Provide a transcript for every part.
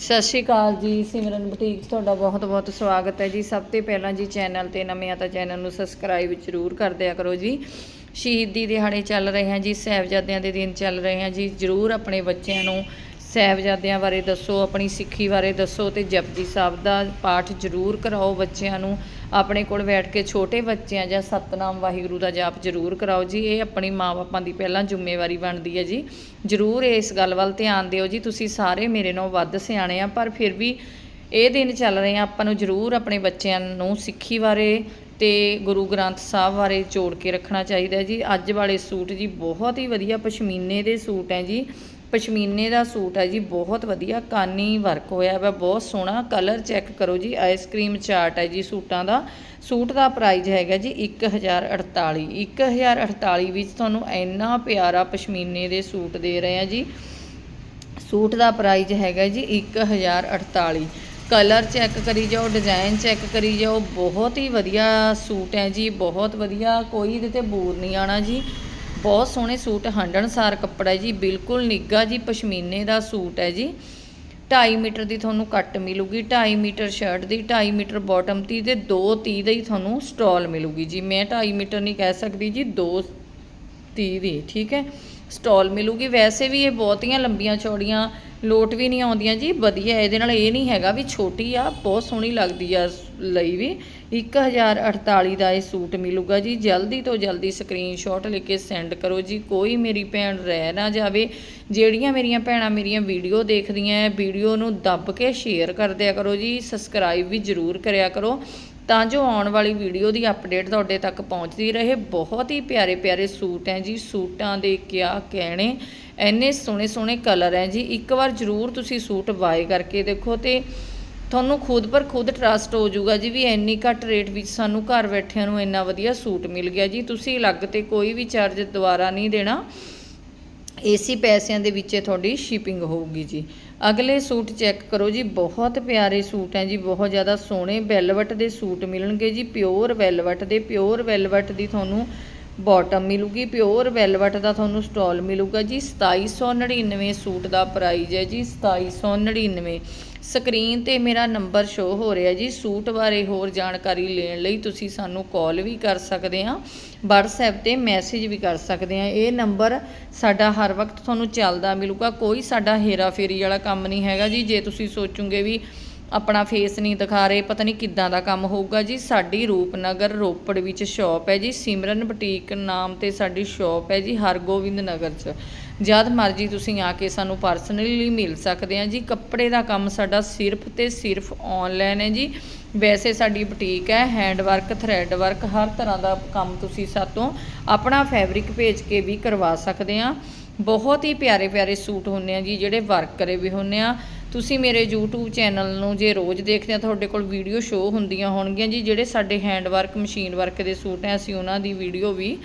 ਸਤਿ ਸ਼੍ਰੀ ਅਕਾਲ ਜੀ, ਸਿਮਰਨ ਬੁਟੀਕ ਤੁਹਾਡਾ ਬਹੁਤ-ਬਹੁਤ ਸਵਾਗਤ ਹੈ ਜੀ। ਸਭ ਤੋਂ ਪਹਿਲਾਂ ਜੀ ਚੈਨਲ ਤੇ ਨਵੇਂ ਆ ਤਾਂ ਚੈਨਲ ਨੂੰ ਸਬਸਕ੍ਰਾਈਬ ਜ਼ਰੂਰ ਕਰ ਦਿਆ ਕਰੋ ਜੀ। ਸ਼ਹੀਦੀ ਦਿਹਾੜੇ ਚੱਲ ਰਹੇ ਹਨ ਜੀ, ਸਾਹਿਬਜ਼ਾਦਿਆਂ ਦੇ ਦਿਨ ਚੱਲ ਰਹੇ ਹਨ ਜੀ। ਜ਼ਰੂਰ ਆਪਣੇ ਬੱਚਿਆਂ ਨੂੰ ਸਾਹਿਬਜ਼ਾਦਿਆਂ ਬਾਰੇ ਦੱਸੋ, ਆਪਣੀ ਸਿੱਖੀ ਬਾਰੇ ਦੱਸੋ ਤੇ ਜਪਜੀ ਸਾਹਿਬ ਦਾ ਪਾਠ ਜ਼ਰੂਰ ਕਰਾਓ ਬੱਚਿਆਂ ਨੂੰ। ਆਪਣੇ ਕੋਲ ਬੈਠ ਕੇ ਛੋਟੇ ਬੱਚਿਆਂ ਜਾਂ ਸਤਨਾਮ ਵਾਹਿਗੁਰੂ ਦਾ ਜਾਪ ਜ਼ਰੂਰ ਕਰਾਓ ਜੀ। ਇਹ ਆਪਣੀ ਮਾਂ-ਬਾਪਾਂ ਦੀ ਪਹਿਲਾਂ ਜ਼ਿੰਮੇਵਾਰੀ ਬਣਦੀ ਹੈ ਜੀ। ਜ਼ਰੂਰ ਇਸ ਗੱਲ ਵੱਲ ਧਿਆਨ ਦਿਓ ਜੀ। ਤੁਸੀਂ ਸਾਰੇ ਮੇਰੇ ਨਾਲੋਂ ਵੱਧ ਸਿਆਣੇ ਆ, ਪਰ ਫਿਰ ਵੀ ਇਹ ਦਿਨ ਚੱਲ ਰਹੇ ਆ, ਆਪਾਂ ਨੂੰ ਜ਼ਰੂਰ ਆਪਣੇ ਬੱਚਿਆਂ ਨੂੰ ਸਿੱਖੀ ਬਾਰੇ ਤੇ ਗੁਰੂ ਗ੍ਰੰਥ ਸਾਹਿਬ ਬਾਰੇ ਜੋੜ ਕੇ ਰੱਖਣਾ ਚਾਹੀਦਾ ਜੀ। ਅੱਜ ਵਾਲੇ ਸੂਟ ਜੀ, ਬਹੁਤ ਹੀ ਵਧੀਆ ਪਸ਼ਮੀਨੇ ਦੇ ਸੂਟ ਹੈ ਜੀ। ਪਸ਼ਮੀਨੇ ਦਾ ਸੂਟ ਹੈ ਜੀ, ਬਹੁਤ ਵਧੀਆ, ਕਾਨੀ ਵਰਕ ਹੋਇਆ ਵਾ, ਬਹੁਤ ਸੋਹਣਾ ਕਲਰ ਚੈੱਕ ਕਰੋ ਜੀ ਆਈਸਕ੍ਰੀਮ ਚਾਰਟ ਹੈ ਜੀ ਸੂਟਾਂ ਦਾ। ਸੂਟ ਦਾ ਪ੍ਰਾਈਸ ਹੈਗਾ ਜੀ 1048 1048 ਵਿੱਚ ਤੁਹਾਨੂੰ ਇੰਨਾ ਪਿਆਰਾ ਪਸ਼ਮੀਨੇ ਦੇ ਸੂਟ ਦੇ ਰਹੇ ਆ ਜੀ। ਸੂਟ ਦਾ ਪ੍ਰਾਈਸ ਹੈਗਾ ਜੀ 1048 ਕਲਰ ਚੈੱਕ ਕਰੀ ਜਾਓ ਡਿਜ਼ਾਈਨ ਚੈੱਕ ਕਰੀ ਜਾਓ, ਬਹੁਤ ਹੀ ਵਧੀਆ ਸੂਟ ਹੈ ਜੀ, ਬਹੁਤ ਵਧੀਆ, ਕੋਈ ਇਹਦੇ ਤੇ ਬੂਰ ਨਹੀਂ ਆਣਾ ਜੀ। ਬਹੁਤ ਸੋਹਣੇ ਸੂਟ ਹੰਡਣਸਾਰ ਕੱਪੜਾ ਜੀ, ਬਿਲਕੁਲ ਨਿੱਗਾ ਜੀ, ਪਸ਼ਮੀਨੇ ਦਾ ਸੂਟ ਹੈ ਜੀ। 2.5 ਮੀਟਰ ਦੀ ਤੁਹਾਨੂੰ ਕੱਟ ਮਿਲੂਗੀ 2.5 ਮੀਟਰ ਸ਼ਰਟ ਦੀ 2.5 ਮੀਟਰ ਬਾਟਮ ਦੀ ਤੇ 2.30 ਹੀ ਤੁਹਾਨੂੰ ਸਟਾਲ ਮਿਲੂਗੀ ਜੀ। ਮੈਂ 2.5 ਮੀਟਰ ਨਹੀਂ ਕਹਿ ਸਕਦੀ ਜੀ 2.30 ਦੀ, ਠੀਕ ਹੈ? ਸਟਾਲ ਮਿਲੂਗੀ। ਵੈਸੇ ਵੀ ਇਹ ਬਹੁਤੀਆਂ ਲੰਬੀਆਂ ਚੌੜੀਆਂ ਲੋਟ ਵੀ ਨਹੀਂ ਆਉਂਦੀਆਂ ਜੀ। ਵਧੀਆ, ਇਹਦੇ ਨਾਲ ਇਹ ਨਹੀਂ ਹੈਗਾ ਵੀ ਛੋਟੀ ਆ, ਬਹੁਤ ਸੋਹਣੀ ਲੱਗਦੀ ਆ ਲਈ ਵੀ। 1048 ਦਾ ਇਹ ਸੂਟ ਮਿਲੂਗਾ ਜੀ। ਜਲਦੀ ਤੋਂ ਜਲਦੀ ਸਕਰੀਨਸ਼ਾਟ ਲੈ ਕੇ ਸੈਂਡ ਕਰੋ ਜੀ। ਕੋਈ ਮੇਰੀ ਭੈਣ ਰਹਿ ਨਾ ਜਾਵੇ। ਜਿਹੜੀਆਂ ਮੇਰੀਆਂ ਭੈਣਾਂ ਮੇਰੀਆਂ ਵੀਡੀਓ ਦੇਖਦੀਆਂ ਵੀਡੀਓ ਨੂੰ ਦੱਬ ਕੇ ਸ਼ੇਅਰ ਕਰ ਦਿਆ ਕਰੋ ਜੀ। ਸਬਸਕ੍ਰਾਈਬ ਵੀ ਜ਼ਰੂਰ ਕਰਿਆ ਕਰੋ। ਤਾਂ ਜੋ ਆਉਣ ਵਾਲੀ ਵੀਡੀਓ ਦੀ ਅਪਡੇਟ ਤੁਹਾਡੇ ਤੱਕ ਪਹੁੰਚਦੀ ਰਹੇ। ਬਹੁਤ ਹੀ ਪਿਆਰੇ ਪਿਆਰੇ ਸੂਟ ਹੈ ਜੀ। ਸੂਟਾਂ ਦੇ ਕਿਆ ਕਹਿਣੇ। ਇੰਨੇ ਸੋਹਣੇ ਸੋਹਣੇ ਕਲਰ ਹੈ ਜੀ। ਇੱਕ ਵਾਰ ਜ਼ਰੂਰ ਤੁਸੀਂ ਸੂਟ ਬਾਏ ਕਰਕੇ ਦੇਖੋ ਤੇ ਤੁਹਾਨੂੰ ਖੁਦ ਪਰ ਖੁਦ ਟਰਸਟ ਹੋ ਜਾਊਗਾ ਜੀ ਵੀ ਇੰਨੀ ਘੱਟ ਰੇਟ ਵਿੱਚ ਸਾਨੂੰ ਘਰ ਬੈਠਿਆਂ ਨੂੰ ਇੰਨਾ ਵਧੀਆ ਸੂਟ ਮਿਲ ਗਿਆ ਜੀ। ਤੁਸੀਂ ਅਲੱਗ ਤੇ ਕੋਈ ਵੀ ਚਾਰਜ ਦੁਬਾਰਾ ਨਹੀਂ ਦੇਣਾ। ਏਸੀ ਪੈਸਿਆਂ ਦੇ ਵਿੱਚ ਤੁਹਾਡੀ ਸ਼ਿਪਿੰਗ ਹੋਊਗੀ ਜੀ। ਅਗਲੇ ਸੂਟ ਚੈੱਕ ਕਰੋ ਜੀ, ਬਹੁਤ ਪਿਆਰੇ ਸੂਟ ਹੈ ਜੀ, ਬਹੁਤ ਜ਼ਿਆਦਾ ਸੋਹਣੇ ਵੈਲਵਟ ਦੇ ਸੂਟ ਮਿਲਣਗੇ ਜੀ ਪਿਓਰ ਵੈਲਵਟ ਦੇ ਪਿਓਰ ਵੈਲਵਟ ਦੀ ਤੁਹਾਨੂੰ ਬਾਟਮ ਮਿਲੂਗੀ, ਪਿਓਰ ਵੈਲਵਟ ਦਾ ਤੁਹਾਨੂੰ ਸਟਾਲ ਮਿਲੂਗਾ ਜੀ 2799 ਸੂਟ ਦਾ ਪ੍ਰਾਈਸ ਹੈ ਜੀ 2799 ਸਕਰੀਨ ਤੇ ਮੇਰਾ ਨੰਬਰ ਸ਼ੋ ਹੋ ਰਿਹਾ ਜੀ, ਸੂਟ ਬਾਰੇ ਹੋਰ ਜਾਣਕਾਰੀ ਲੈਣ ਲਈ ਤੁਸੀਂ ਸਾਨੂੰ ਕਾਲ ਵੀ ਕਰ ਸਕਦੇ ਆ WhatsApp ਤੇ ਮੈਸੇਜ ਵੀ ਕਰ ਸਕਦੇ ਆ ਇਹ ਨੰਬਰ ਸਾਡਾ ਹਰ ਵਕਤ ਤੁਹਾਨੂੰ ਚੱਲਦਾ ਮਿਲੂਗਾ, ਕੋਈ ਸਾਡਾ ਹੇਰਾ ਫੇਰੀ ਵਾਲਾ ਕੰਮ ਨਹੀਂ ਹੈਗਾ ਜੀ, ਜੇ ਤੁਸੀਂ ਸੋਚੋਗੇ ਵੀ ਆਪਣਾ ਫੇਸ ਨਹੀਂ ਦਿਖਾ ਰਹੇ, ਪਤਾ ਨਹੀਂ ਕਿੱਦਾਂ ਦਾ ਕੰਮ ਹੋਊਗਾ ਜੀ। ਸਾਡੀ ਰੂਪਨਗਰ ਰੋਪੜ ਵਿੱਚ ਸ਼ਾਪ ਹੈ ਜੀ। ਸਿਮਰਨ ਬੁਟੀਕ ਨਾਮ ਤੇ ਸਾਡੀ ਸ਼ਾਪ ਹੈ ਜੀ, ਹਰਗੋਬਿੰਦ ਨਗਰ 'ਚ। ਜਦ ਮਰਜ਼ੀ ਤੁਸੀਂ ਆ ਕੇ ਸਾਨੂੰ ਪਰਸਨਲੀ ਮਿਲ ਸਕਦੇ ਆ ਜੀ। ਕੱਪੜੇ ਦਾ ਕੰਮ ਸਾਡਾ ਸਿਰਫ ਤੇ ਸਿਰਫ ਆਨਲਾਈਨ ਹੈ ਜੀ। ਵੈਸੇ ਸਾਡੀ ਬੁਟੀਕ ਹੈ ਹੈਂਡ ਵਰਕ ਥਰੈਡ ਵਰਕ ਹਰ ਤਰ੍ਹਾਂ ਦਾ ਕੰਮ ਤੁਸੀਂ ਸਾਤੋਂ ਆਪਣਾ ਫੈਬਰਿਕ ਭੇਜ ਕੇ ਵੀ ਕਰਵਾ ਸਕਦੇ ਆ। ਬਹੁਤ ਹੀ ਪਿਆਰੇ ਪਿਆਰੇ ਸੂਟ ਹੁੰਨੇ ਆ ਜੀ, ਜਿਹੜੇ ਵਰਕ ਕਰੇ ਵੀ ਹੁੰਨੇ ਆ। ਤੁਸੀਂ ਮੇਰੇ YouTube ਚੈਨਲ ਨੂੰ ਜੇ ਰੋਜ਼ ਦੇਖਦੇ ਆ, ਤੁਹਾਡੇ ਕੋਲ ਵੀਡੀਓ ਸ਼ੋ ਹੁੰਦੀਆਂ ਹੋਣਗੀਆਂ ਜੀ, ਜਿਹੜੇ ਸਾਡੇ ਹੈਂਡ ਵਰਕ ਮਸ਼ੀਨ ਵਰਕ ਦੇ ਸੂਟ ਆ ਅਸੀਂ ਉਹਨਾਂ ਦੀ ਵੀਡੀਓ ਵੀ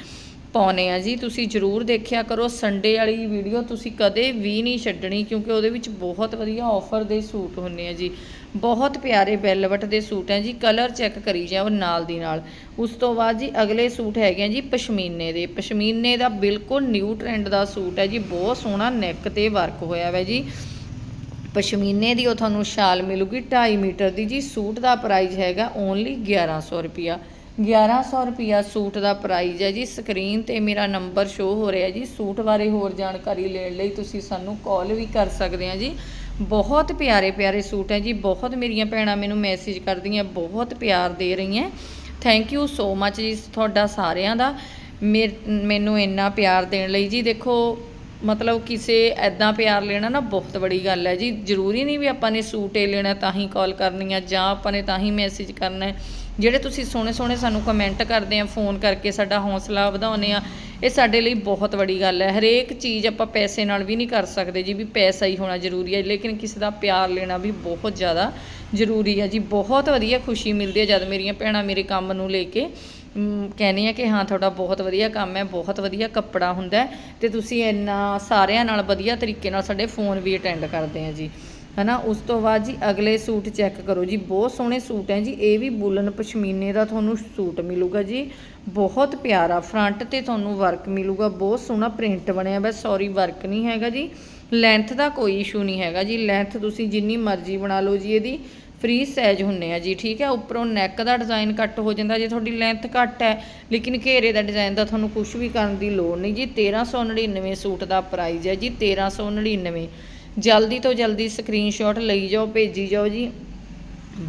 ਪਾਉਨੇ ਆ ਜੀ। ਤੁਸੀਂ ਜਰੂਰ ਦੇਖਿਆ ਕਰੋ ਸੰਡੇ ਵਾਲੀ ਵੀਡੀਓ ਤੁਸੀਂ ਕਦੇ ਵੀ ਨਹੀਂ ਛੱਡਣੀ, ਕਿਉਂਕਿ ਉਹਦੇ ਵਿੱਚ ਬਹੁਤ ਵਧੀਆ ਆਫਰ ਦੇ ਸੂਟ ਹੁੰਨੇ ਆ ਜੀ। ਬਹੁਤ ਪਿਆਰੇ ਬੈਲਵਟ ਦੇ ਸੂਟ ਹੈ ਜੀ ਕਲਰ ਚੈੱਕ ਕਰੀ ਜਾਓ ਨਾਲ ਦੀ ਨਾਲ। ਉਸ ਤੋਂ ਬਾਅਦ ਜੀ ਅਗਲੇ ਸੂਟ ਹੈਗੇ ਆ ਜੀ, ਪਸ਼ਮੀਨੇ ਦੇ। ਪਸ਼ਮੀਨੇ ਦਾ ਬਿਲਕੁਲ ਨਿਊ ਟ੍ਰੈਂਡ ਦਾ ਸੂਟ ਹੈ ਜੀ, ਬਹੁਤ ਸੋਹਣਾ ਨੈਕ ਤੇ ਵਰਕ ਹੋਇਆ ਹੋਇਆ ਜੀ। ਪਸ਼ਮੀਨੇ ਦੀ ਉਹ ਤੁਹਾਨੂੰ ਸ਼ਾਲ ਮਿਲੂਗੀ 2.5 ਮੀਟਰ ਦੀ। ਜੀ, ਸੂਟ ਦਾ ਪ੍ਰਾਈਸ ਹੈਗਾ ਓਨਲੀ 1100 ਰੁਪਿਆ 1100 ਰੁਪਿਆ ਸੂਟ ਦਾ ਪ੍ਰਾਈਸ ਹੈ ਜੀ। ਸਕਰੀਨ ਤੇ ਮੇਰਾ ਨੰਬਰ ਸ਼ੋ ਹੋ ਰਿਹਾ ਜੀ। ਸੂਟ ਬਾਰੇ ਹੋਰ ਜਾਣਕਾਰੀ ਲੈਣ ਲਈ ਤੁਸੀਂ ਸਾਨੂੰ ਕਾਲ ਵੀ ਕਰ ਸਕਦੇ ਆ ਜੀ। ਬਹੁਤ ਪਿਆਰੇ ਪਿਆਰੇ ਸੂਟ ਹੈ ਜੀ। ਬਹੁਤ ਮੇਰੀਆਂ ਭੈਣਾਂ ਮੈਨੂੰ ਮੈਸੇਜ ਕਰਦੀਆਂ, ਬਹੁਤ ਪਿਆਰ ਦੇ ਰਹੀਆਂ। ਥੈਂਕ ਯੂ ਸੋ ਮੱਚ ਜੀ ਤੁਹਾਡਾ ਸਾਰਿਆਂ ਦਾ। ਮੇਰ- ਮੈਨੂੰ ਇੰਨਾ ਪਿਆਰ ਦੇਣ ਲਈ ਜੀ। ਦੇਖੋ ਮਤਲਬ ਕਿਸੇ ਐਦਾਂ ਪਿਆਰ ਲੈਣਾ ਨਾ ਬਹੁਤ ਬੜੀ ਗੱਲ ਹੈ ਜੀ। ਜ਼ਰੂਰੀ ਨਹੀਂ ਵੀ ਆਪਾਂ ਨੇ ਸੂਟ ਹੀ ਲੈਣਾ, ਤਾਂ ਹੀ ਕਾਲ ਕਰਨੀ ਆ ਜਾਂ ਆਪਾਂ ਨੇ ਤਾਂ ਹੀ ਮੈਸੇਜ ਕਰਨਾ ਹੈ। ਜਿਹੜੇ ਤੁਸੀਂ ਸੋਹਣੇ ਸੋਹਣੇ ਸਾਨੂੰ ਕਮੈਂਟ ਕਰਦੇ ਆ ਫੋਨ ਕਰਕੇ ਸਾਡਾ ਹੌਸਲਾ ਵਧਾਉਂਦੇ ਆ, ਇਹ ਸਾਡੇ ਲਈ ਬਹੁਤ ਵੱਡੀ ਗੱਲ ਹੈ। ਹਰੇਕ ਚੀਜ਼ ਆਪਾਂ ਪੈਸੇ ਨਾਲ ਵੀ ਨਹੀਂ ਕਰ ਸਕਦੇ ਜੀ, ਵੀ ਪੈਸਾ ਹੀ ਹੋਣਾ ਜ਼ਰੂਰੀ ਹੈ। ਲੇਕਿਨ ਕਿਸੇ ਦਾ ਪਿਆਰ ਲੈਣਾ ਵੀ ਬਹੁਤ ਜ਼ਿਆਦਾ ਜ਼ਰੂਰੀ ਹੈ ਜੀ। ਬਹੁਤ ਵਧੀਆ ਖੁਸ਼ੀ ਮਿਲਦੀ ਹੈ ਜਦ ਮੇਰੀਆਂ ਭੈਣਾਂ ਮੇਰੇ ਕੰਮ ਨੂੰ ਲੈ ਕੇ। ਕਹਿੰਦੀ ਆ ਕਿ ਹਾਂ, ਤੁਹਾਡਾ ਬਹੁਤ ਵਧੀਆ ਕੰਮ ਹੈ, ਬਹੁਤ ਵਧੀਆ ਕੱਪੜਾ ਹੁੰਦਾ ਹੈ ਤੇ ਤੁਸੀਂ ਇੰਨਾ ਸਾਰਿਆਂ ਨਾਲ ਵਧੀਆ ਤਰੀਕੇ ਨਾਲ ਸਾਡੇ ਫੋਨ ਵੀ ਅਟੈਂਡ ਕਰਦੇ ਆ ਜੀ। ਹਨਾ, ਉਸ ਤੋਂ ਬਾਅਦ ਜੀ ਅਗਲੇ ਸੂਟ ਚੈੱਕ ਕਰੋ ਜੀ, ਬਹੁਤ ਸੋਹਣੇ ਸੂਟ ਹੈ ਜੀ, ਇਹ ਵੀ ਬੁਲਨ ਪਸ਼ਮੀਨੇ ਦਾ ਤੁਹਾਨੂੰ ਸੂਟ ਮਿਲੂਗਾ ਜੀ। ਬਹੁਤ ਪਿਆਰਾ ਫਰੰਟ ਤੇ ਤੁਹਾਨੂੰ ਵਰਕ ਮਿਲੂਗਾ, ਬਹੁਤ ਸੋਹਣਾ ਪ੍ਰਿੰਟ ਬਣਿਆ ਹੋਇਆ ਸੌਰੀ ਵਰਕ ਨਹੀਂ ਹੈਗਾ ਜੀ। ਲੈਂਥ ਦਾ ਕੋਈ ਇਸ਼ੂ ਨਹੀਂ ਹੈਗਾ ਜੀ ਲੈਂਥ ਤੁਸੀਂ ਜਿੰਨੀ ਮਰਜ਼ੀ ਬਣਾ ਲਓ ਜੀ ਇਹਦੀ। ਫ੍ਰੀ ਸਾਈਜ਼ ਹੁੰਨੇ ਆ ਜੀ, ਠੀਕ ਹੈ? ਉੱਪਰੋਂ ਨੈਕ ਦਾ ਡਿਜ਼ਾਈਨ ਕੱਟ ਹੋ ਜਾਂਦਾ, ਜੇ ਤੁਹਾਡੀ ਲੈਂਥ ਘੱਟ ਹੈ, ਲੇਕਿਨ ਘੇਰੇ ਦਾ ਡਿਜ਼ਾਈਨ ਦਾ ਤੁਹਾਨੂੰ ਕੁਝ ਵੀ ਕਰਨ ਦੀ ਲੋੜ ਨਹੀਂ ਜੀ। 1399 ਸੂਟ ਦਾ ਪ੍ਰਾਈਸ ਹੈ ਜੀ 1399 ਜਲਦੀ ਤੋਂ ਜਲਦੀ ਸਕਰੀਨਸ਼ਾਟ ਲਈ ਜਾਓ, ਭੇਜੀ ਜਾਓ ਜੀ।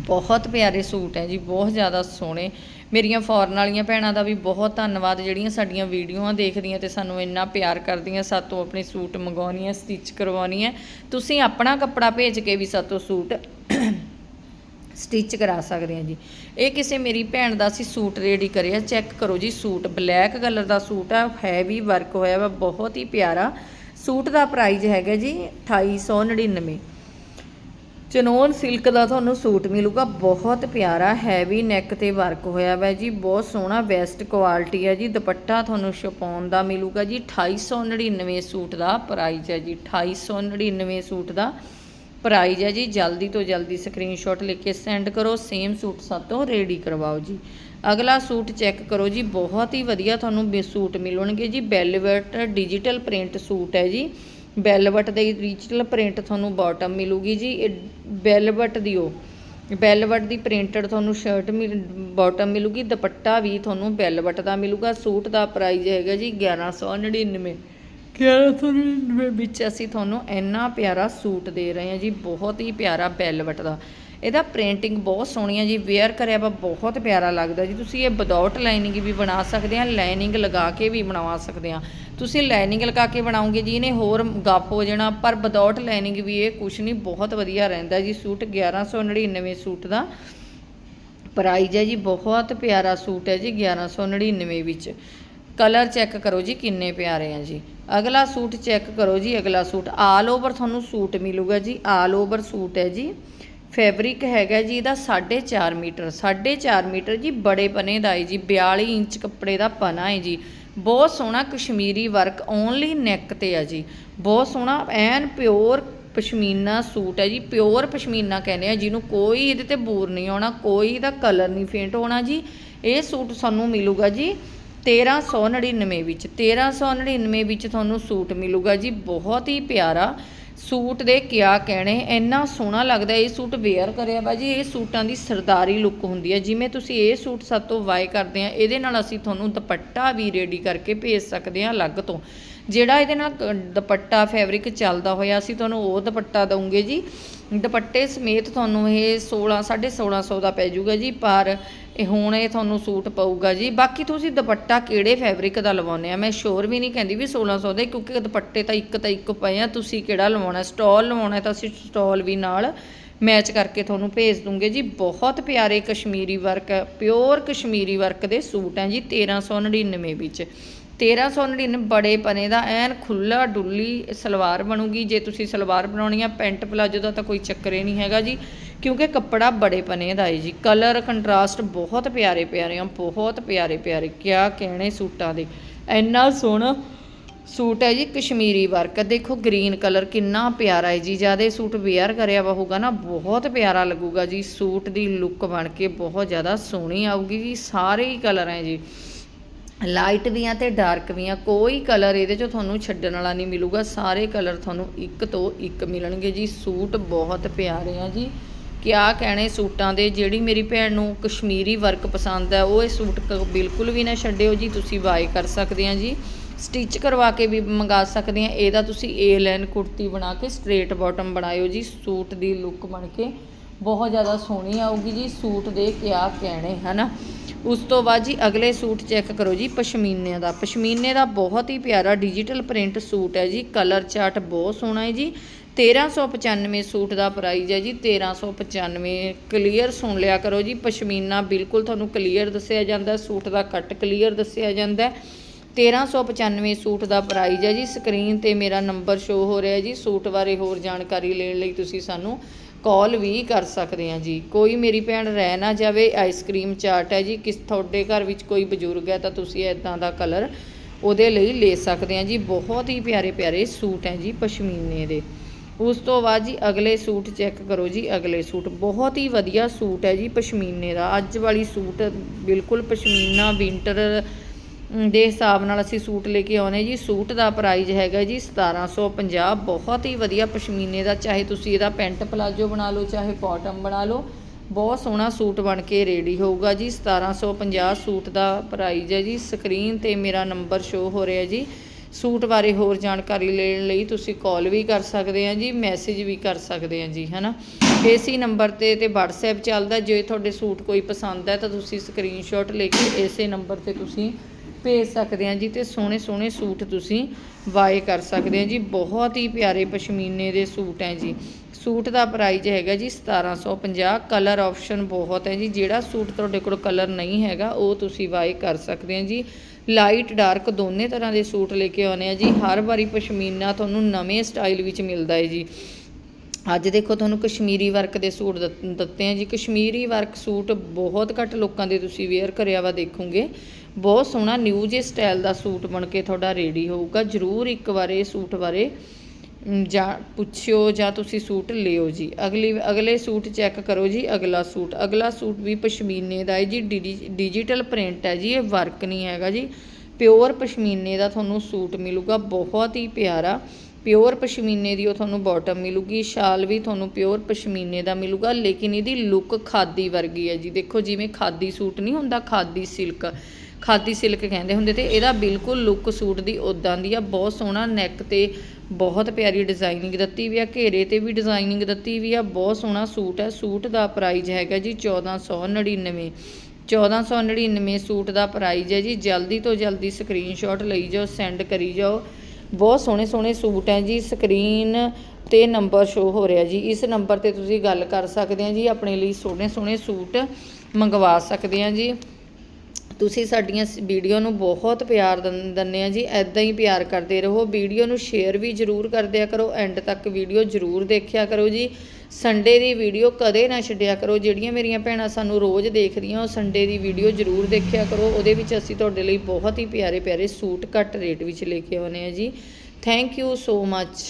ਬਹੁਤ ਪਿਆਰੇ ਸੂਟ ਹੈ ਜੀ, ਬਹੁਤ ਜ਼ਿਆਦਾ ਸੋਹਣੇ। ਮੇਰੀਆਂ ਫੋਰਨ ਵਾਲੀਆਂ ਭੈਣਾਂ ਦਾ ਵੀ ਬਹੁਤ ਧੰਨਵਾਦ, ਜਿਹੜੀਆਂ ਸਾਡੀਆਂ ਵੀਡੀਓਆਂ ਦੇਖਦੀਆਂ ਤੇ ਸਾਨੂੰ ਇੰਨਾ ਪਿਆਰ ਕਰਦੀਆਂ, ਸਾਤੋਂ ਆਪਣੇ ਸੂਟ ਮੰਗਾਉਣੀਆਂ ਸਟਿਚ ਕਰਵਾਉਣੀਆਂ। ਤੁਸੀਂ ਆਪਣਾ ਕੱਪੜਾ ਭੇਜ ਕੇ ਵੀ ਸਾਤੋਂ ਸੂਟ ਸਟਿਚ ਕਰਾ ਸਕਦੇ ਹਾਂ ਜੀ। ਇਹ ਕਿਸੇ ਮੇਰੀ ਭੈਣ ਦਾ ਸੀ ਸੂਟ ਰੈਡੀ ਕਰਿਆ। ਚੈੱਕ ਕਰੋ ਜੀ, ਸੂਟ ਬਲੈਕ ਕਲਰ ਦਾ ਸੂਟ ਆ ਹੈਵੀ ਵਰਕ ਹੋਇਆ ਵਾ, ਬਹੁਤ ਹੀ ਪਿਆਰਾ। ਸੂਟ ਦਾ ਪ੍ਰਾਈਸ ਹੈਗਾ ਜੀ 2899 ਚਨੋਨ ਸਿਲਕ ਦਾ ਤੁਹਾਨੂੰ ਸੂਟ ਮਿਲੂਗਾ, ਬਹੁਤ ਪਿਆਰਾ ਹੈਵੀ ਨੈਕ ਤੇ ਵਰਕ ਹੋਇਆ ਵਾ ਜੀ, ਬਹੁਤ ਸੋਹਣਾ ਬੈਸਟ ਕੁਆਲਿਟੀ ਹੈ ਜੀ, ਦੁਪੱਟਾ ਤੁਹਾਨੂੰ ਛਪਾਉਣ ਦਾ ਮਿਲੂਗਾ ਜੀ 2899 ਸੂਟ ਦਾ ਪ੍ਰਾਈਸ ਹੈ ਜੀ 2899 ਸੂਟ ਦਾ। ਪ੍ਰਾਈਜ਼ ਹੈ ਜੀ। ਜਲਦੀ ਤੋਂ ਜਲਦੀ ਸਕਰੀਨਸ਼ਾਟ ਲੈ ਕੇ ਸੈਂਡ ਕਰੋ। ਸੇਮ ਸੂਟ ਸਾਤੋਂ ਰੈਡੀ ਕਰਵਾਓ ਜੀ। ਅਗਲਾ ਸੂਟ ਚੈੱਕ ਕਰੋ ਜੀ। ਬਹੁਤ ਹੀ ਵਧੀਆ ਤੁਹਾਨੂੰ ਬੇ ਸੂਟ ਮਿਲਣਗੇ ਜੀ। ਬੈਲਵਟ ਡਿਜੀਟਲ ਪ੍ਰਿੰਟ ਸੂਟ ਹੈ ਜੀ। ਬੈਲਵਟ ਦੇ ਡਿਜੀਟਲ ਪ੍ਰਿੰਟ ਤੁਹਾਨੂੰ ਬਾਟਮ ਮਿਲੂਗੀ ਜੀ। ਇਹ ਬੈਲਵਟ ਦੀ ਉਹ ਬੈਲਵਟ ਦੀ ਪ੍ਰਿੰਟਡ ਤੁਹਾਨੂੰ ਸ਼ਰਟ ਮਿਲ ਬਾਟਮ ਮਿਲੂਗੀ। ਦੁਪੱਟਾ ਵੀ ਤੁਹਾਨੂੰ ਬੈਲਵਟ ਦਾ ਮਿਲੂਗਾ। ਸੂਟ ਦਾ ਪ੍ਰਾਈਸ ਹੈਗਾ ਜੀ 1199 1199 ਵਿੱਚ ਅਸੀਂ ਤੁਹਾਨੂੰ ਇੰਨਾ ਪਿਆਰਾ ਸੂਟ ਦੇ ਰਹੇ ਹਾਂ ਜੀ, ਬਹੁਤ ਹੀ ਪਿਆਰਾ ਬੈਲਵਟ ਦਾ। ਇਹਦਾ ਪ੍ਰਿੰਟਿੰਗ ਬਹੁਤ ਸੋਹਣੀ ਹੈ ਜੀ ਵੇਅਰ ਕਰਿਆ ਵਾ, ਬਹੁਤ ਪਿਆਰਾ ਲੱਗਦਾ ਜੀ। ਤੁਸੀਂ ਇਹ ਵਿਦਆਊਟ ਲਾਈਨਿੰਗ ਵੀ ਬਣਾ ਸਕਦੇ ਆ ਲਾਈਨਿੰਗ ਲਗਾ ਕੇ ਵੀ ਬਣਵਾ ਸਕਦੇ ਆ ਤੁਸੀਂ ਲਾਈਨਿੰਗ ਲਗਾ ਕੇ ਬਣਾਉਂਗੇ ਜੀ, ਇਹਨੇ ਹੋਰ ਗੱਪ ਹੋ ਜਾਣਾ, ਪਰ ਵਿਦਆਊਟ ਲਾਈਨਿੰਗ ਵੀ ਇਹ ਕੁਛ ਨਹੀਂ, ਬਹੁਤ ਵਧੀਆ ਰਹਿੰਦਾ ਜੀ ਸੂਟ 1199 ਸੂਟ ਦਾ ਪ੍ਰਾਈਜ਼ ਹੈ ਜੀ, ਬਹੁਤ ਪਿਆਰਾ ਸੂਟ ਹੈ ਜੀ 1199 ਵਿੱਚ। ਕਲਰ ਚੈੱਕ ਕਰੋ ਜੀ ਕਿੰਨੇ ਪਿਆਰੇ ਆ ਜੀ। ਅਗਲਾ ਸੂਟ ਚੈੱਕ ਕਰੋ ਜੀ, ਅਗਲਾ ਸੂਟ। ਆਲ ਓਵਰ ਤੁਹਾਨੂੰ ਸੂਟ ਮਿਲੂਗਾ ਜੀ। ਆਲ ਓਵਰ ਸੂਟ ਹੈ ਜੀ। ਫੈਬਰਿਕ ਹੈਗਾ ਜੀ ਇਹਦਾ 4.5 ਮੀਟਰ। 4.5 ਮੀਟਰ ਜੀ ਬੜੇ ਪਨੇ ਦਾ ਹੈ ਜੀ। 42 ਇੰਚ ਕੱਪੜੇ ਦਾ ਪਨਾ ਹੈ ਜੀ। ਬਹੁਤ ਸੋਹਣਾ ਕਸ਼ਮੀਰੀ ਵਰਕ ਓਨਲੀ ਨੈਕ ਤੇ ਆ ਜੀ। ਬਹੁਤ ਸੋਹਣਾ, ਐਨ ਪਿਓਰ ਪਸ਼ਮੀਨਾ ਸੂਟ ਹੈ ਜੀ। ਪਿਓਰ ਪਸ਼ਮੀਨਾ ਕਹਿੰਦੇ ਆ, ਜਿਹਨੂੰ ਕੋਈ ਇਹਦੇ ਤੇ ਬੂਰ ਨਹੀਂ ਆਉਣਾ, ਕੋਈ ਇਹਦਾ ਕਲਰ ਨਹੀਂ ਫੇਂਟ ਹੋਣਾ ਜੀ। ਇਹ ਸੂਟ ਸਾਨੂੰ ਮਿਲੂਗਾ ਜੀ। 1399 ਵਿੱਚ 1399 ਵਿੱਚ ਤੁਹਾਨੂੰ ਸੂਟ ਮਿਲੂਗਾ ਜੀ, ਬਹੁਤ ਹੀ ਪਿਆਰਾ ਸੂਟ ਦੇ, ਕਿਆ ਕਹਿਣੇ, ਇੰਨਾ ਸੋਹਣਾ ਲੱਗਦਾ ਇਹ ਸੂਟ ਵੇਅਰ ਕਰਿਆ ਵਾ ਜੀ, ਇਹ ਸੂਟਾਂ ਦੀ ਸਰਦਾਰੀ ਲੁੱਕ ਹੁੰਦੀ ਹੈ ਜਿਵੇਂ ਤੁਸੀਂ ਇਹ ਸੂਟ ਸਭ ਤੋਂ ਵਾਏ ਕਰਦੇ ਆ, ਇਹਦੇ ਨਾਲ ਅਸੀਂ ਤੁਹਾਨੂੰ ਦੁਪੱਟਾ ਵੀ ਰੈਡੀ ਕਰਕੇ ਭੇਜ ਸਕਦੇ ਹਾਂ ਅਲੱਗ ਤੋਂ। ਜਿਹੜਾ ਇਹਦੇ ਨਾਲ ਦੁਪੱਟਾ ਫੈਬਰਿਕ ਚੱਲਦਾ ਹੋਇਆ, ਅਸੀਂ ਤੁਹਾਨੂੰ ਉਹ ਦੁਪੱਟਾ ਦਵਾਂਗੇ ਜੀ ਦੁਪੱਟੇ ਸਮੇਤ ਤੁਹਾਨੂੰ ਇਹ 16 1650 ਦਾ ਪੈ ਜਾਊਗਾ ਜੀ, ਪਰ ਇਹ ਹੁਣ ਇਹ ਤੁਹਾਨੂੰ ਸੂਟ ਪਊਗਾ ਜੀ। ਬਾਕੀ ਤੁਸੀਂ ਦੁਪੱਟਾ ਕਿਹੜੇ ਫੈਬਰਿਕ ਦਾ ਲਵਾਉਂਦੇ ਆ? ਮੈਂ ਸ਼ੋਰ ਵੀ ਨਹੀਂ ਕਹਿੰਦੀ ਵੀ 1600 ਦੇ, ਕਿਉਂਕਿ ਦੁਪੱਟੇ ਤਾਂ ਇੱਕ ਤਾਂ ਇੱਕ ਪਏ ਆ। ਤੁਸੀਂ ਕਿਹੜਾ ਲਵਾਉਣਾ? ਸਟਾਲ ਲਵਾਉਣਾ ਤਾਂ ਅਸੀਂ ਸਟਾਲ ਵੀ ਨਾਲ ਮੈਚ ਕਰਕੇ ਤੁਹਾਨੂੰ ਭੇਜ ਦੂੰਗੇ ਜੀ। ਬਹੁਤ ਪਿਆਰੇ Kashmiri work pure Kashmiri work ਦੇ ਸੂਟ ਹੈ ਜੀ 1399 ਵਿੱਚ। 1399 ਬੜੇ ਪਨੇ ਦਾ ਐਨ ਖੁੱਲਾ ਡੁੱਲੀ ਸਲਵਾਰ ਬਣੂਗੀ। ਜੇ ਤੁਸੀਂ ਸਲਵਾਰ ਬਣਾਉਣੀ ਆ, ਪੈਂਟ ਪਲਾਜੋ ਦਾ ਤਾਂ ਕੋਈ ਚੱਕਰ ਹੀ ਨਹੀਂ ਹੈਗਾ ਜੀ। ਕਿਉਂਕਿ ਕੱਪੜਾ ਬੜੇ ਪਨੇ ਦਾ ਹੈ ਜੀ। ਕਲਰ ਕੰਟਰਾਸਟ ਬਹੁਤ ਪਿਆਰੇ ਪਿਆਰੇ ਆ, ਬਹੁਤ ਪਿਆਰੇ ਪਿਆਰੇ। ਕਿਆ ਕਹਿਣੇ ਸੂਟਾਂ ਦੇ। ਇੰਨਾ ਸੋਹਣਾ ਸੂਟ ਹੈ ਜੀ, ਕਸ਼ਮੀਰੀ ਵਰਕ। ਦੇਖੋ ਗ੍ਰੀਨ ਕਲਰ ਕਿੰਨਾ ਪਿਆਰਾ ਹੈ ਜੀ। ਜ਼ਿਆਦਾ ਸੂਟ ਵੇਅਰ ਕਰਿਆ ਵਾ ਹੋਊਗਾ ਨਾ, ਬਹੁਤ ਪਿਆਰਾ ਲੱਗੂਗਾ ਜੀ। ਸੂਟ ਦੀ ਲੁੱਕ ਬਣ ਕੇ ਬਹੁਤ ਜ਼ਿਆਦਾ ਸੋਹਣੀ ਆਊਗੀ ਜੀ। ਸਾਰੇ ਹੀ ਕਲਰ ਹੈ ਜੀ। ਲਾਈਟ ਵੀ ਆ ਤੇ ਡਾਰਕ ਵੀ ਆ, ਕੋਈ ਕਲਰ ਇਹਦੇ ਚੋਂ ਤੁਹਾਨੂੰ ਛੱਡਣ ਵਾਲਾ ਨਹੀਂ ਮਿਲੂਗਾ, ਸਾਰੇ ਕਲਰ ਤੁਹਾਨੂੰ ਇੱਕ ਤੋਂ ਇੱਕ ਮਿਲਣਗੇ ਜੀ। ਸੂਟ ਬਹੁਤ ਪਿਆਰੇ ਆ ਜੀ। ਕਿਆ ਕਹਿਣੇ ਸੂਟਾਂ ਦੇ, ਜਿਹੜੀ ਮੇਰੀ ਭੈਣ ਨੂੰ ਕਸ਼ਮੀਰੀ ਵਰਕ ਪਸੰਦ ਹੈ ਉਹ ਇਹ ਸੂਟ ਕ- ਬਿਲਕੁਲ ਵੀ ਨਾ ਛੱਡਿਓ ਜੀ, ਤੁਸੀਂ ਬਾਏ ਕਰ ਸਕਦੇ ਆ ਜੀ। ਸਟਿਚ ਕਰਵਾ ਕੇ ਵੀ ਮੰਗਾ ਸਕਦੇ ਆ, ਇਹਦਾ ਤੁਸੀਂ ਏ ਲਾਈਨ ਕੁੜਤੀ ਬਣਾ ਕੇ ਸਟ੍ਰੇਟ ਬਾਟਮ ਬਣਾਇਓ ਜੀ, ਸੂਟ ਦੀ ਲੁੱਕ ਬਣ ਕੇ ਬਹੁਤ ਜ਼ਿਆਦਾ ਸੋਹਣੀ ਆਊਗੀ ਜੀ, ਸੂਟ ਦੇ ਕਿਆ ਕਹਿਣੇ, ਹਨਾ? ਉਸ ਤੋਂ ਬਾਅਦ ਜੀ ਅਗਲੇ ਸੂਟ ਚੈੱਕ ਕਰੋ ਜੀ ਪਸ਼ਮੀਨੇ ਦਾ। ਪਸ਼ਮੀਨੇ ਦਾ ਬਹੁਤ ਹੀ ਪਿਆਰਾ ਡਿਜੀਟਲ ਪ੍ਰਿੰਟ ਸੂਟ ਹੈ ਜੀ। ਕਲਰ ਚਾਰਟ ਬਹੁਤ ਸੋਹਣਾ ਹੈ ਜੀ। 1395 ਸੂਟ ਦਾ ਪ੍ਰਾਈਸ ਹੈ ਜੀ। 1395 ਕਲੀਅਰ ਸੁਣ ਲਿਆ ਕਰੋ ਜੀ। ਪਸ਼ਮੀਨਾ ਬਿਲਕੁਲ ਤੁਹਾਨੂੰ ਕਲੀਅਰ ਦੱਸਿਆ ਜਾਂਦਾ ਸੂਟ ਦਾ ਕੱਟ ਕਲੀਅਰ ਦੱਸਿਆ ਜਾਂਦਾ 1395 ਸੂਟ ਦਾ ਪ੍ਰਾਈਸ ਹੈ ਜੀ। ਸਕਰੀਨ ਤੇ ਮੇਰਾ ਨੰਬਰ ਸ਼ੋ ਹੋ ਰਿਹਾ ਜੀ। ਸੂਟ ਬਾਰੇ ਹੋਰ ਜਾਣਕਾਰੀ ਲੈਣ ਲਈ ਤੁਸੀਂ ਸਾਨੂੰ ਕਾਲ ਵੀ ਕਰ ਸਕਦੇ ਆ ਜੀ। ਕੋਈ ਮੇਰੀ ਭੈਣ ਰਹਿ ਨਾ ਜਾਵੇ, ਆਈਸਕ੍ਰੀਮ ਚਾਟ ਹੈ ਜੀ। ਕਿਸ ਤੁਹਾਡੇ ਘਰ ਵਿੱਚ ਕੋਈ ਬਜ਼ੁਰਗ ਹੈ ਤਾਂ ਤੁਸੀਂ ਇਦਾਂ ਦਾ ਕਲਰ ਉਹਦੇ ਲਈ ਲੈ ਸਕਦੇ ਆ ਜੀ। ਬਹੁਤ ਹੀ ਪਿਆਰੇ ਪਿਆਰੇ ਸੂਟ ਹੈ ਜੀ ਪਸ਼ਮੀਨੇ ਦੇ। ਉਸ ਤੋਂ ਬਾਅਦ ਜੀ ਅਗਲੇ ਸੂਟ ਚੈੱਕ ਕਰੋ ਜੀ, ਅਗਲੇ ਸੂਟ। ਬਹੁਤ ਹੀ ਵਧੀਆ ਸੂਟ ਹੈ ਜੀ ਪਸ਼ਮੀਨੇ ਦਾ। ਅੱਜ ਵਾਲੀ ਸੂਟ ਬਿਲਕੁਲ ਪਸ਼ਮੀਨਾ ਵਿੰਟਰ ਦੇ ਹਿਸਾਬ ਨਾਲ ਅਸੀਂ ਸੂਟ ਲੈ ਕੇ ਆਉਨੇ ਜੀ। ਸੂਟ ਦਾ ਪ੍ਰਾਈਸ ਹੈਗਾ ਜੀ 1750 ਬਹੁਤ ਹੀ ਵਧੀਆ ਪਸ਼ਮੀਨੇ ਦਾ, ਚਾਹੇ ਤੁਸੀਂ ਇਹਦਾ ਪੈਂਟ ਪਲਾਜੋ ਬਣਾ ਲਓ, ਚਾਹੇ ਬਾਟਮ ਬਣਾ ਲਓ। ਬਹੁਤ ਸੋਹਣਾ ਸੂਟ ਬਣ ਕੇ ਰੈਡੀ ਹੋਊਗਾ ਜੀ। 1750 ਸੂਟ ਦਾ ਪ੍ਰਾਈਸ ਹੈ ਜੀ। ਸਕਰੀਨ ਤੇ ਮੇਰਾ ਨੰਬਰ ਸ਼ੋ ਹੋ ਰਿਹਾ ਜੀ। ਸੂਟ ਬਾਰੇ ਹੋਰ ਜਾਣਕਾਰੀ ਲੈਣ ਲਈ ਤੁਸੀਂ ਕਾਲ ਵੀ ਕਰ ਸਕਦੇ ਆ ਜੀ ਮੈਸੇਜ ਵੀ ਕਰ ਸਕਦੇ ਆ ਜੀ, ਹਨਾ? ਇਸੇ ਨੰਬਰ ਤੇ ਤੇ WhatsApp ਚੱਲਦਾ। ਜੇ ਤੁਹਾਡੇ ਸੂਟ ਕੋਈ ਪਸੰਦ ਹੈ ਤਾਂ ਤੁਸੀਂ ਸਕਰੀਨਸ਼ਾਟ ਲੈ ਕੇ ਇਸੇ ਨੰਬਰ ਤੇ ਤੁਸੀਂ ਭੇਜ ਸਕਦੇ ਆ ਜੀ ਤੇ ਸੋਹਣੇ ਸੋਹਣੇ ਸੂਟ ਤੁਸੀਂ ਬਾਏ ਕਰ ਸਕਦੇ ਆ ਜੀ। ਬਹੁਤ ਹੀ ਪਿਆਰੇ ਪਸ਼ਮੀਨੇ ਦੇ ਸੂਟ ਹੈ ਜੀ। ਸੂਟ ਦਾ ਪ੍ਰਾਈਸ ਹੈਗਾ ਜੀ 1750 ਕਲਰ ਆਪਸ਼ਨ ਬਹੁਤ ਹੈ ਜੀ। ਜਿਹੜਾ ਸੂਟ ਤੁਹਾਡੇ ਕੋਲ ਕਲਰ ਨਹੀਂ ਹੈਗਾ, ਉਹ ਤੁਸੀਂ ਬਾਏ ਕਰ ਸਕਦੇ ਆ ਜੀ। ਲਾਈਟ ਡਾਰਕ ਦੋਨੇ ਤਰ੍ਹਾਂ ਦੇ ਸੂਟ ਲੈ ਕੇ ਆਉਨੇ ਆ ਜੀ। ਹਰ ਵਾਰੀ ਪਸ਼ਮੀਨਾ ਤੁਹਾਨੂੰ ਨਵੇਂ ਸਟਾਈਲ ਵਿੱਚ ਮਿਲਦਾ ਹੈ ਜੀ। ਅੱਜ ਦੇਖੋ ਤੁਹਾਨੂੰ ਕਸ਼ਮੀਰੀ ਵਰਕ ਦੇ ਸੂਟ ਦਿੱਤ- ਦਿੱਤੇ ਆ ਜੀ। ਕਸ਼ਮੀਰੀ ਵਰਕ ਸੂਟ ਬਹੁਤ ਘੱਟ ਲੋਕਾਂ ਦੇ ਤੁਸੀਂ ਵੇਅਰ ਕਰਿਆ ਵਾ ਦੇਖੋਗੇ। ਬਹੁਤ ਸੋਹਣਾ ਨਿਊ ਜੇ ਸਟਾਈਲ ਦਾ ਸੂਟ ਬਣ ਕੇ ਤੁਹਾਡਾ ਰੈਡੀ ਹੋਊਗਾ। ਜਰੂਰ ਇੱਕ ਵਾਰ ਇਹ ਸੂਟ ਬਾਰੇ ਜਾਂ, ਪੁੱਛਿਓ ਜਾਂ ਤੁਸੀਂ ਸੂਟ ਲਿਓ ਜੀ। ਅਗਲੀ, ਅਗਲੇ ਸੂਟ ਚੈੱਕ ਕਰੋ ਜੀ, ਅਗਲਾ ਸੂਟ। ਅਗਲਾ ਸੂਟ ਵੀ ਪਸ਼ਮੀਨੇ ਦਾ ਹੈ ਜੀ। ਡਿਜੀ- ਡਿਜੀਟਲ ਪ੍ਰਿੰਟ ਹੈ ਜੀ, ਇਹ ਵਰਕ ਨਹੀਂ ਹੈਗਾ ਜੀ। ਪਿਓਰ ਪਸ਼ਮੀਨੇ ਦਾ ਤੁਹਾਨੂੰ ਸੂਟ ਮਿਲੂਗਾ। ਬਹੁਤ ਹੀ ਪਿਆਰਾ। ਪਿਓਰ ਪਸ਼ਮੀਨੇ ਦੀ ਉਹ ਤੁਹਾਨੂੰ ਬਾਟਮ ਮਿਲੂਗੀ ਸ਼ਾਲ ਵੀ ਤੁਹਾਨੂੰ ਪਿਓਰ ਪਸ਼ਮੀਨੇ ਦਾ ਮਿਲੂਗਾ, ਲੇਕਿਨ ਇਹਦੀ ਲੁੱਕ ਖਾਦੀ ਵਰਗੀ ਹੈ ਜੀ। ਦੇਖੋ ਜਿਵੇਂ ਖਾਦੀ ਸੂਟ ਨਹੀਂ ਹੁੰਦਾ, ਖਾਦੀ ਸਿਲਕ ਖਾਦੀ ਸਿਲਕ ਕਹਿੰਦੇ ਹੁੰਦੇ ਤੇ ਇਹਦਾ ਬਿਲਕੁਲ ਲੁੱਕ ਸੂਟ ਦੀ ਉਦਾਂ ਦੀ ਆ। ਬਹੁਤ ਸੋਹਣਾ ਨੈਕ ਤੇ ਬਹੁਤ ਪਿਆਰੀ ਡਿਜ਼ਾਈਨਿੰਗ ਦਿੱਤੀ ਵੀ ਆ, ਘੇਰੇ ਤੇ ਵੀ ਡਿਜ਼ਾਈਨਿੰਗ ਦਿੱਤੀ ਵੀ ਆ। ਬਹੁਤ ਸੋਹਣਾ ਸੂਟ ਹੈ। ਸੂਟ ਦਾ ਪ੍ਰਾਈਸ ਹੈਗਾ ਜੀ 1499 1499 ਸੂਟ ਦਾ ਪ੍ਰਾਈਸ ਹੈ ਜੀ। ਜਲਦੀ ਤੋਂ ਜਲਦੀ ਸਕਰੀਨਸ਼ਾਟ ਲਈ ਜਾਓ ਸੈਂਡ ਕਰੀ ਜਾਓ। ਬਹੁਤ ਸੋਹਣੇ ਸੋਹਣੇ ਸੂਟ ਹੈ ਜੀ ਸਕਰੀਨ ਤੇ ਨੰਬਰ ਸ਼ੋ ਹੋ ਰਿਹਾ ਜੀ। ਇਸ ਨੰਬਰ ਤੇ ਤੁਸੀਂ ਗੱਲ ਕਰ ਸਕਦੇ ਆ ਜੀ, ਆਪਣੇ ਲਈ ਸੋਹਣੇ ਸੋਹਣੇ ਸੂਟ ਮੰਗਵਾ ਸਕਦੇ ਆ ਜੀ। ਤੁਸੀਂ ਸਾਡੀਆਂ ਵੀਡੀਓ ਨੂੰ ਬਹੁਤ ਪਿਆਰ ਦੰ- ਦਿੰਦੇ ਆ ਜੀ ਐਦਾਂ ਹੀ ਪਿਆਰ ਕਰਦੇ ਰਹੋ। ਵੀਡੀਓ ਨੂੰ ਸ਼ੇਅਰ ਵੀ ਜ਼ਰੂਰ ਕਰਦਿਆ ਕਰੋ ਐਂਡ ਤੱਕ ਵੀਡੀਓ ਜ਼ਰੂਰ ਦੇਖਿਆ ਕਰੋ ਜੀ। ਸੰਡੇ ਦੀ ਵੀਡੀਓ ਕਦੇ ਨਾ ਛੱਡਿਆ ਕਰੋ। ਜਿਹੜੀਆਂ ਮੇਰੀਆਂ ਭੈਣਾਂ ਸਾਨੂੰ ਰੋਜ਼ ਦੇਖਦੀਆਂ, ਉਹ ਸੰਡੇ ਦੀ ਵੀਡੀਓ ਜ਼ਰੂਰ ਦੇਖਿਆ ਕਰੋ। ਉਹਦੇ ਵਿੱਚ ਅਸੀਂ ਤੁਹਾਡੇ ਲਈ ਬਹੁਤ ਹੀ ਪਿਆਰੇ ਪਿਆਰੇ ਸੂਟ ਘੱਟ ਰੇਟ ਵਿੱਚ ਲੈ ਕੇ ਆਉਂਦੇ ਆ ਜੀ। Thank you so much